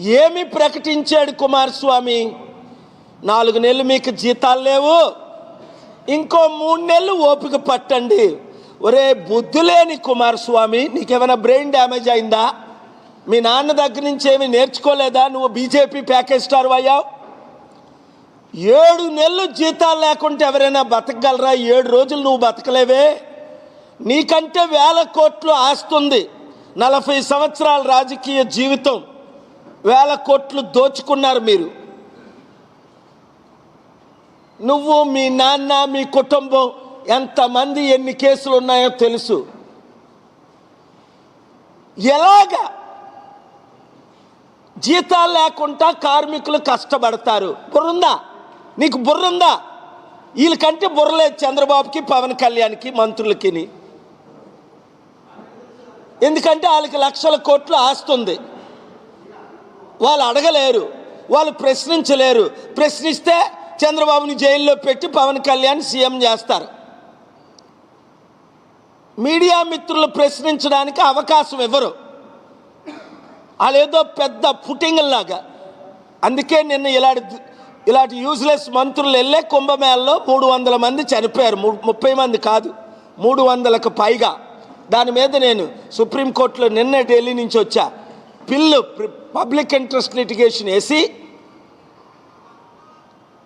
ఏమి ప్రకటించాడు కుమారస్వామి? నాలుగు నెలలు మీకు జీతాలు లేవు. ఇంకో మూడు నెలలు ఓపిక పట్టండి. ఒరే బుద్ధి లేని కుమారస్వామి నీకేమైనా బ్రెయిన్ డ్యామేజ్ అయిందా? మీ నాన్న దగ్గర నుంచి ఏమి నేర్చుకోలేదా? నువ్వు బీజేపీ ప్యాకేజ్ స్టార్ అయ్యావు. ఏడు నెలలు జీతాలు లేకుంటే ఎవరైనా బతకగలరా? ఏడు రోజులు నువ్వు బతకలేవే. నీకంటే వేల కోట్లు ఆస్తుంది నలభై సంవత్సరాల రాజకీయ జీవితం. వేల కోట్లు దోచుకున్నారు మీరు. నువ్వు మీ నాన్న మీ కుటుంబం ఎంతమంది ఎన్ని కేసులు ఉన్నాయో తెలుసు. ఎలాగా? జీతాలు లేకుండా కార్మికులు కష్టపడతారు. బుర్రుందా? నీకు బుర్రుందా? వీళ్ళకంటే బుర్రలేదు చంద్రబాబుకి పవన్ కళ్యాణ్కి మంత్రులకి ఎందుకంటే వాళ్ళకి లక్షల కోట్లు ఆస్తుంది వాళ్ళు అడగలేరు వాళ్ళు ప్రశ్నించలేరు. ప్రశ్నిస్తే చంద్రబాబుని జైల్లో పెట్టి పవన్ కళ్యాణ్ సీఎం చేస్తారు. మీడియా మిత్రులు ప్రశ్నించడానికి అవకాశం ఇవ్వరు వాళ్ళేదో పెద్ద పుట్టింగల్లాగా అందుకే నిన్న ఇలాంటి ఇలాంటి యూజ్లెస్ మంత్రులు వెళ్ళే కుంభమేళలో మూడు వందల మంది చనిపోయారు. ము- ముప్పై మంది కాదు మూడు వందలకు పైగా. దాని మీద నేను సుప్రీంకోర్టులో నిన్న ఢిల్లీ నుంచి వచ్చా. పిల్లు పబ్లిక్ ఇంట్రెస్ట్ లిటిగేషన్ వేసి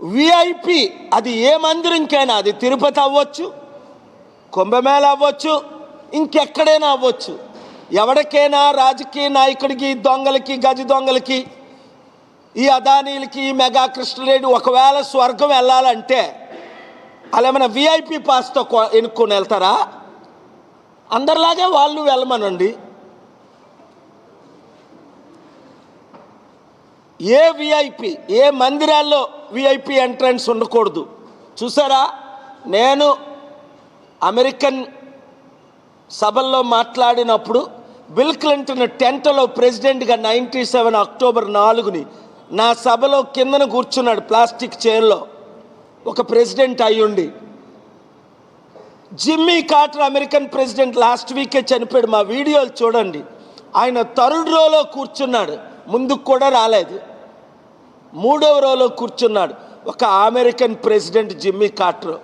విఐపి అది ఏ మందిరంకైనా అది తిరుపతి అవ్వచ్చు కుంభమేళ అవ్వచ్చు ఇంకెక్కడైనా అవ్వచ్చు. ఎవరికైనా రాజకీయ నాయకుడికి దొంగలకి గజ దొంగలకి ఈ అదానీలకి ఈ మెగా కృష్ణరెడ్డి ఒకవేళ స్వర్గం వెళ్ళాలంటే అలా ఏమైనా విఐపి పాస్తో ఎన్నుకొని వెళ్తారా? అందరిలాగే వాళ్ళు వెళ్ళమనండి. ఏ విఐపి ఏ మందిరాల్లో విఐపి ఎంట్రన్స్ ఉండకూడదు. చూసారా? నేను అమెరికన్ సభల్లో మాట్లాడినప్పుడు బిల్ క్లింటన్ టెంట్లో ప్రెసిడెంట్గా నైంటీ సెవెన్ అక్టోబర్ నాలుగుని నా సభలో కిందన కూర్చున్నాడు ప్లాస్టిక్ చైర్లో. ఒక ప్రెసిడెంట్ అయ్యుండి. Jimmy Carter American president last వీకే చనిపోయాడు. మా వీడియోలు చూడండి. ఆయన థర్డ్ రోలో కూర్చున్నాడు. ముందుకు కూడా రాలేదు. మూడవ రోలో కూర్చున్నాడు. ఒక అమెరికన్ ప్రెసిడెంట్ జిమ్మీ కార్టర్.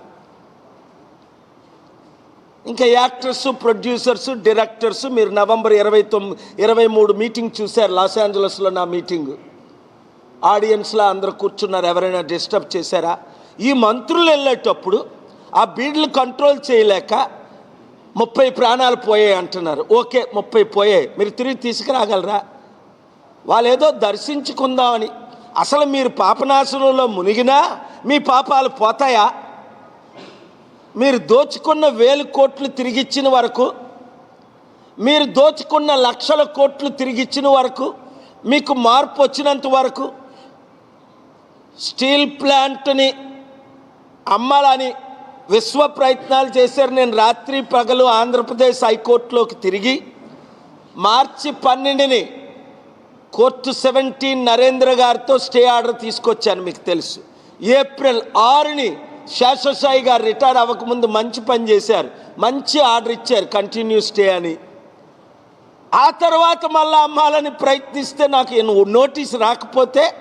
ఇంకా యాక్టర్స్ ప్రొడ్యూసర్స్ డైరెక్టర్స్ మీరు నవంబర్ ఇరవై తొమ్మిది ఇరవై మూడు మీటింగ్ చూశారు. లాస్ ఏంజలస్లో నా మీటింగ్. ఆడియన్స్లో అందరూ కూర్చున్నారు. ఎవరైనా డిస్టర్బ్ చేశారా? ఈ మంత్రులు వెళ్ళేటప్పుడు ఆ బీడ్లు కంట్రోల్ చేయలేక ముప్పై ప్రాణాలు పోయాయి అంటున్నారు. ఓకే ముప్పై పోయాయి. మీరు తిరిగి తీసుకురాగలరా? వాళ్ళు ఏదో దర్శించుకుందామని. అసలు మీరు పాపనాశనంలో మునిగినా మీ పాపాలు పోతాయా? మీరు దోచుకున్న వేలు కోట్లు తిరిగిచ్చిన వరకు మీరు దోచుకున్న లక్షల కోట్లు తిరిగిచ్చిన వరకు మీకు మార్పు వచ్చినంత వరకు స్టీల్ ప్లాంట్ని అమ్మాలని విశ్వ ప్రయత్నాలు చేశారు. నేను రాత్రి పగలు ఆంధ్రప్రదేశ్ హైకోర్టులోకి తిరిగి మార్చి పన్నెండుని కోర్టు సెవెంటీన్ నరేంద్ర గారితో స్టే ఆర్డర్ తీసుకొచ్చాను మీకు తెలుసు. ఏప్రిల్ ఆరుని శాశ్వసాయి గారు రిటైర్ అవ్వకముందు మంచి పని చేశారు. మంచి ఆర్డర్ ఇచ్చారు కంటిన్యూ స్టే అని. ఆ తర్వాత మళ్ళీ అమ్మాలని ప్రయత్నిస్తే నాకు నోటీస్ రాకపోతే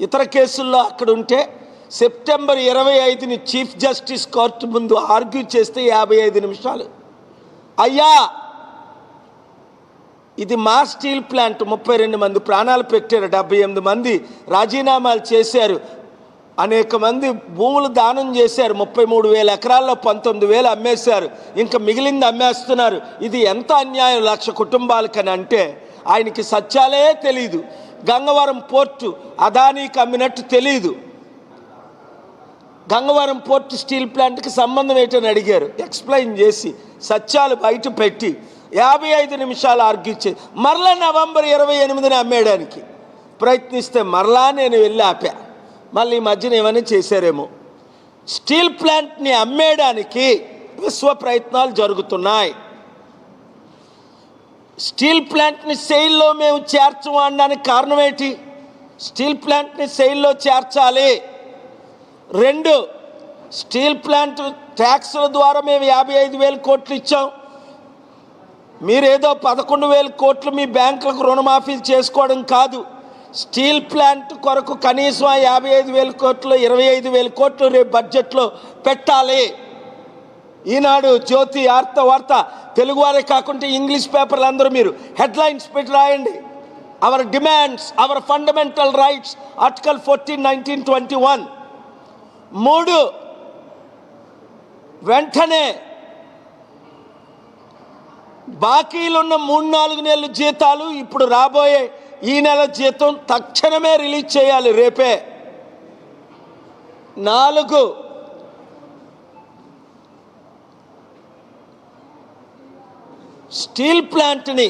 ఇతర కేసుల్లో అక్కడ ఉంటే సెప్టెంబర్ ఇరవై ఐదుని చీఫ్ జస్టిస్ కోర్టు ముందు ఆర్గ్యూ చేస్తే యాభై ఐదు నిమిషాలు. అయ్యా! ఇది మా స్టీల్ ప్లాంట్. ముప్పై రెండు మంది ప్రాణాలు పెట్టారు. డెబ్బై ఎనిమిది మంది రాజీనామాలు చేశారు. అనేక మంది భూములు దానం చేశారు. ముప్పై మూడు వేల ఎకరాల్లో పంతొమ్మిది వేలు అమ్మేశారు. ఇంకా మిగిలింది అమ్మేస్తున్నారు. ఇది ఎంత అన్యాయం? లక్ష కుటుంబాలకని అంటే ఆయనకి సత్యాలే తెలియదు గంగవరం పోర్టు అదానీకి అమ్మినట్టు తెలియదు గంగవరం పోర్టు స్టీల్ ప్లాంట్కి సంబంధం ఏంటని అడిగారు. ఎక్స్ప్లెయిన్ చేసి సత్యాలు బయట పెట్టి యాభై ఐదు నిమిషాలు ఆర్గ్యూ మరలా నవంబర్ ఇరవై ఎనిమిదిని అమ్మేయడానికి ప్రయత్నిస్తే మరలా నేను వెళ్ళి ఆపా. మళ్ళీ ఈ మధ్యన ఏమైనా చేశారేమో. స్టీల్ ప్లాంట్ని అమ్మేయడానికి విశ్వ ప్రయత్నాలు జరుగుతున్నాయి. స్టీల్ ప్లాంట్ని సెయిల్లో మేము చేర్చము అనడానికి కారణం ఏంటి? స్టీల్ ప్లాంట్ని సెయిల్లో చేర్చాలి. రెండు స్టీల్ ప్లాంట్ ట్యాక్స్ల ద్వారా మేము యాభై ఐదు వేల కోట్లు ఇచ్చాం. మీరేదో పదకొండు వేల కోట్లు మీ బ్యాంకులకు రుణమాఫీ చేసుకోవడం కాదు. స్టీల్ ప్లాంట్ కొరకు కనీసం యాభై ఐదు వేల కోట్లు ఇరవై ఐదు వేల కోట్లు రేపు బడ్జెట్లో పెట్టాలి. ఈనాడు జ్యోతి ఆర్త వార్త తెలుగువారే కాకుండా ఇంగ్లీష్ పేపర్లు అందరూ మీరు హెడ్లైన్స్ పెట్టి రాయండి. Our demands our fundamental rights article fourteen nineteen twenty one మూడు వెంటనే బాకీలున్న మూడు నాలుగు నెలల జీతాలు ఇప్పుడు రాబోయే ఈ నెల జీతం తక్షణమే రిలీజ్ చేయాలి రేపే. నాలుగు. స్టీల్ ప్లాంట్ని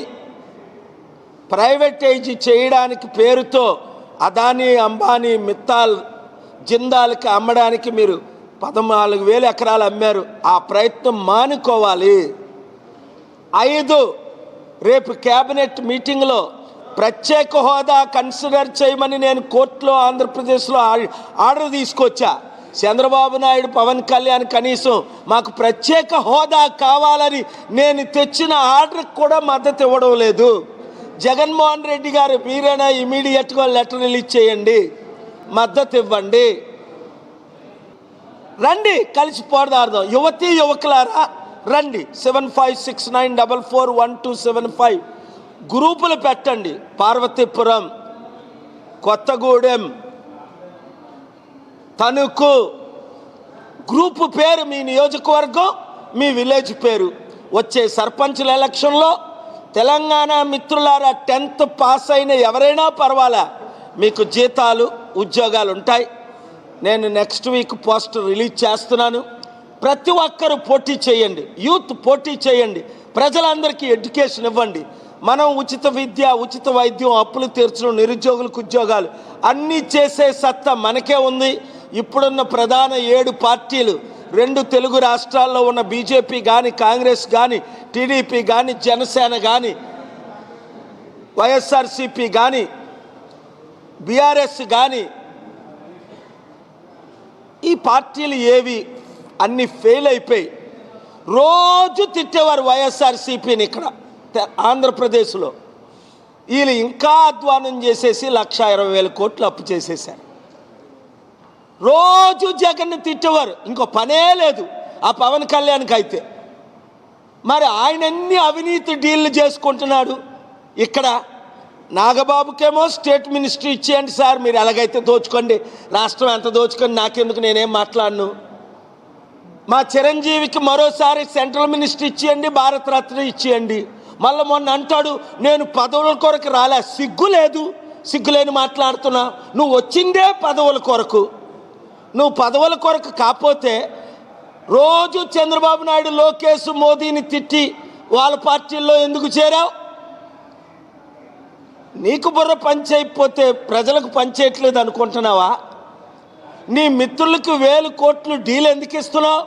ప్రైవేటైజ్ చేయడానికి పేరుతో అదానీ అంబానీ మిత్తాల్ జిందాల్కి అమ్మడానికి మీరు పద్నాలుగు వేల ఎకరాలు అమ్మారు. ఆ ప్రయత్నం మానుకోవాలి. ఐదు. రేపు కేబినెట్ మీటింగ్లో ప్రత్యేక హోదా కన్సిడర్ చేయమని నేను కోర్టులో ఆంధ్రప్రదేశ్లో ఆర్డర్ తీసుకొచ్చా. చంద్రబాబు నాయుడు పవన్ కళ్యాణ్ కనీసం మాకు ప్రత్యేక హోదా కావాలని నేను తెచ్చిన ఆర్డర్కి కూడా మద్దతు ఇవ్వడం లేదు. జగన్మోహన్ రెడ్డి గారు మీరైనా ఇమీడియట్గా లెటర్ రిలీజ్ చేయండి. మద్దతు ఇవ్వండి. రండి కలిసి పోరాడదాం. యువతి యువకులారా రండి. Seven five six nine double four one two seven five గ్రూపులు పెట్టండి. పార్వతీపురం కొత్తగూడెం తణుకు. గ్రూపు పేరు మీ నియోజకవర్గం మీ విలేజ్ పేరు. వచ్చే సర్పంచుల ఎలక్షన్లో తెలంగాణ మిత్రులారా టెన్త్ పాస్ అయిన ఎవరైనా పర్వాలా. మీకు జీతాలు ఉద్యోగాలు ఉంటాయి. నేను నెక్స్ట్ వీక్ పోస్టర్ రిలీజ్ చేస్తున్నాను. ప్రతి ఒక్కరూ పోటీ చేయండి. యూత్ పోటీ చేయండి. ప్రజలందరికీ ఎడ్యుకేషన్ ఇవ్వండి. మనం ఉచిత విద్య ఉచిత వైద్యం అప్పులు తీర్చడం నిరుద్యోగులకు ఉద్యోగాలు అన్నీ చేసే సత్తా మనకే ఉంది. ఇప్పుడున్న ప్రధాన ఏడు పార్టీలు రెండు తెలుగు రాష్ట్రాల్లో ఉన్న బీజేపీ కానీ కాంగ్రెస్ కానీ టీడీపీ కానీ జనసేన కానీ వైఎస్ఆర్సిపి కానీ బీఆర్ఎస్ కానీ ఈ పార్టీలు ఏవి? అన్ని ఫెయిల్ అయిపోయి రోజు తిట్టేవారు వైఎస్ఆర్సీపీని ఇక్కడ ఆంధ్రప్రదేశ్లో. వీళ్ళు ఇంకా అధ్వానం చేసేసి లక్ష ఇరవై వేల కోట్లు అప్పు చేసేసారు రోజు జగన్ని తిట్టేవారు ఇంకో పనే లేదు ఆ పవన్ కళ్యాణ్కి అయితే. మరి ఆయన అన్ని అవినీతి డీల్లు చేసుకుంటున్నాడు? ఇక్కడ నాగబాబుకేమో స్టేట్ మినిస్ట్రీ ఇచ్చేయండి సార్ మీరు ఎలాగైతే దోచుకోండి రాష్ట్రం ఎంత దోచుకొని నాకెందుకు నేనేం మాట్లాడను? మా చిరంజీవికి మరోసారి సెంట్రల్ మినిస్టర్ ఇచ్చేయండి భారతరత్న ఇచ్చేయండి. మళ్ళీ మొన్న అంటాడు నేను పదవుల కొరకు రాలే. సిగ్గు లేదు సిగ్గులేని మాట్లాడుతున్నా. నువ్వు వచ్చిందే పదవుల కొరకు. నువ్వు పదవుల కొరకు కాకపోతే రోజు చంద్రబాబు నాయుడు లోకేష్ మోదీని తిట్టి వాళ్ళ పార్టీల్లో ఎందుకు చేరావు? నీకు బుర్ర పంచైపోతే ప్రజలకు పంచేయట్లేదు అనుకుంటున్నావా? నీ మిత్రులకు వేలు కోట్లు డీల్ ఎందుకు ఇస్తున్నావు?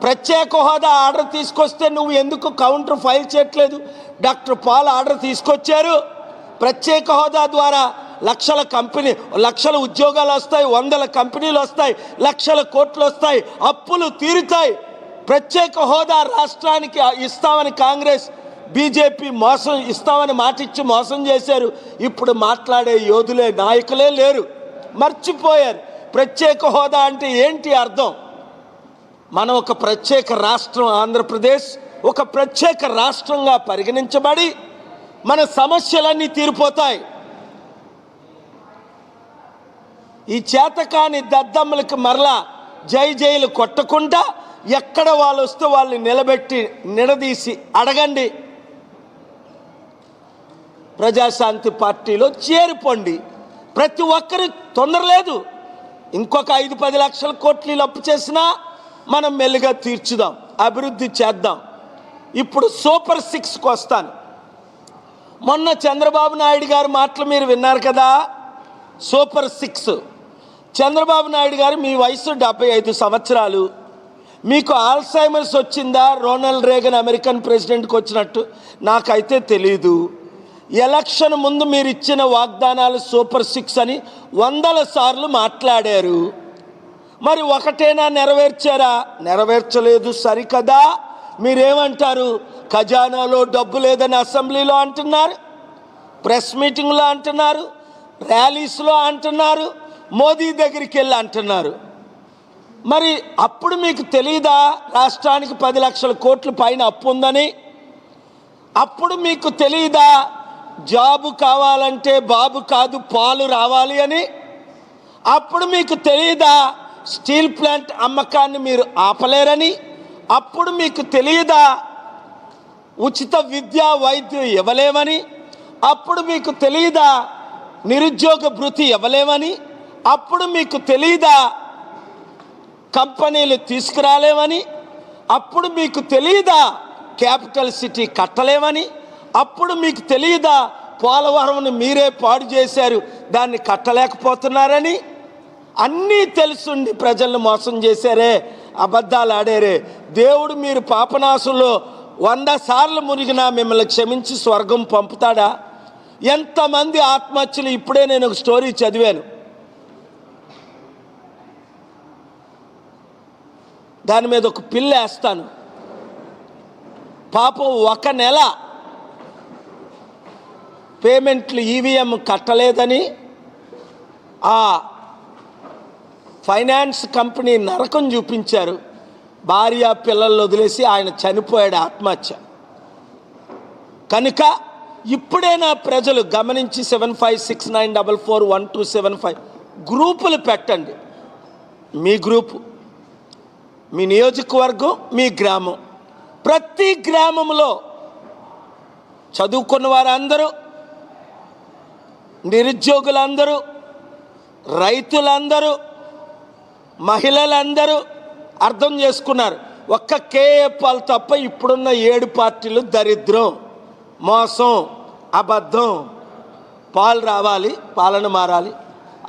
ప్రత్యేక హోదా ఆర్డర్ తీసుకొస్తే నువ్వు ఎందుకు కౌంటర్ ఫైల్ చేయట్లేదు? డాక్టర్ పాల్ ఆర్డర్ తీసుకొచ్చారు. ప్రత్యేక హోదా ద్వారా లక్షల కంపెనీ లక్షల ఉద్యోగాలు వస్తాయి వందల కంపెనీలు వస్తాయి లక్షల కోట్లు వస్తాయి అప్పులు తీరుతాయి. ప్రత్యేక హోదా రాష్ట్రానికి ఇస్తామని కాంగ్రెస్ బీజేపీ మోసం ఇస్తామని మాటిచ్చి మోసం చేశారు. ఇప్పుడు మాట్లాడే యోధులే నాయకులే లేరు. మర్చిపోయారు. ప్రత్యేక హోదా అంటే ఏంటి అర్థం? మనం ఒక ప్రత్యేక రాష్ట్రం ఆంధ్రప్రదేశ్ ఒక ప్రత్యేక రాష్ట్రంగా పరిగణించబడి మన సమస్యలన్నీ తీరిపోతాయి. ఈ చేతకాని దద్దమ్మలకి మరలా జై జైలు కొట్టకుండా ఎక్కడ వాళ్ళు వస్తే వాళ్ళని నిలబెట్టి నిలదీసి అడగండి. ప్రజాశాంతి పార్టీలో చేరిపోండి. ప్రతి ఒక్కరి తొందర లేదు. ఇంకొక ఐదు పది లక్షల కోట్లు అప్పు చేసినా మనం మెల్లిగా తీర్చుదాం అభివృద్ధి చేద్దాం. ఇప్పుడు సూపర్ సిక్స్కి వస్తాను. మొన్న చంద్రబాబు నాయుడు గారి మాటలు మీరు విన్నారు కదా సూపర్ సిక్స్. చంద్రబాబు నాయుడు గారు మీ వయసు డెబ్బై ఐదు సంవత్సరాలు. మీకు ఆల్సైమర్స్ వచ్చిందా? రోనాల్డ్ రేగన్ అమెరికన్ ప్రెసిడెంట్కి వచ్చినట్టు? నాకైతే తెలియదు ఎలక్షన్ ముందు మీరు ఇచ్చిన వాగ్దానాలు సూపర్ సిక్స్ అని వందల సార్లు మాట్లాడారు. మరి ఒకటేనా నెరవేర్చారా? నెరవేర్చలేదు సరికదా? మీరేమంటారు? ఖజానాలో డబ్బు లేదని అసెంబ్లీలో అంటున్నారు ప్రెస్ మీటింగ్లో అంటున్నారు ర్యాలీస్లో అంటున్నారు మోదీ దగ్గరికి వెళ్ళి అంటున్నారు. మరి అప్పుడు మీకు తెలియదా రాష్ట్రానికి పది లక్షల కోట్ల పైన అప్పు ఉందని? అప్పుడు మీకు తెలియదా జాబు కావాలంటే బాబు కాదు పాలు రావాలి అని. అప్పుడు మీకు తెలియదా స్టీల్ ప్లాంట్ అమ్మకాన్ని మీరు ఆపలేరని? అప్పుడు మీకు తెలియదా ఉచిత విద్య వైద్యం ఇవ్వలేమని? అప్పుడు మీకు తెలియదా నిరుద్యోగ భృతి ఇవ్వలేమని? అప్పుడు మీకు తెలియదా కంపెనీలు తీసుకురాలేమని? అప్పుడు మీకు తెలియదా క్యాపిటల్ సిటీ కట్టలేమని? అప్పుడు మీకు తెలియదా పోలవరంను మీరే పాడు చేశారు దాన్ని కట్టలేకపోతున్నారని? అన్నీ తెలుసుండి ప్రజలను మోసం చేశారే అబద్ధాలు ఆడారే. దేవుడు మీరు పాపనాశంలో వంద సార్లు మునిగినా మిమ్మల్ని క్షమించి స్వర్గం పంపుతాడా? ఎంతమంది ఆత్మహత్యలు ఇప్పుడే నేను ఒక స్టోరీ చదివాను. దాని మీద ఒక పిల్ల వేస్తాను. పాపం ఒక నెల పేమెంట్లు ఈవీఎం కట్టలేదని ఆ ఫైనాన్స్ కంపెనీ నరకం చూపించారు. భార్య పిల్లలు వదిలేసి ఆయన చనిపోయాడు ఆత్మహత్య. కనుక ఇప్పుడైనా ప్రజలు గమనించి seven five six nine double four one two seven five గ్రూపులు పెట్టండి. మీ గ్రూపు మీ నియోజకవర్గం మీ గ్రామం. ప్రతి గ్రామంలో చదువుకున్న వారందరూ నిరుద్యోగులందరూ రైతులందరూ మహిళలందరూ అర్థం చేసుకున్నారు. ఒక్క కేఏపాల్ తప్ప ఇప్పుడున్న ఏడు పార్టీలు దరిద్రం మోసం అబద్ధం. పాలు రావాలి పాలన మారాలి.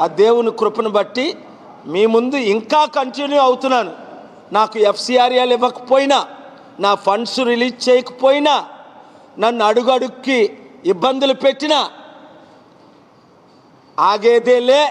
ఆ దేవుని కృపను బట్టి మీ ముందు ఇంకా కంటిన్యూ అవుతున్నాను. నాకు ఎఫ్సిఆర్ఏలు ఇవ్వకపోయినా నా ఫండ్స్ రిలీజ్ చేయకపోయినా నన్ను అడుగడుక్కి ఇబ్బందులు పెట్టినా ಆಗೇ ದೇಲೇ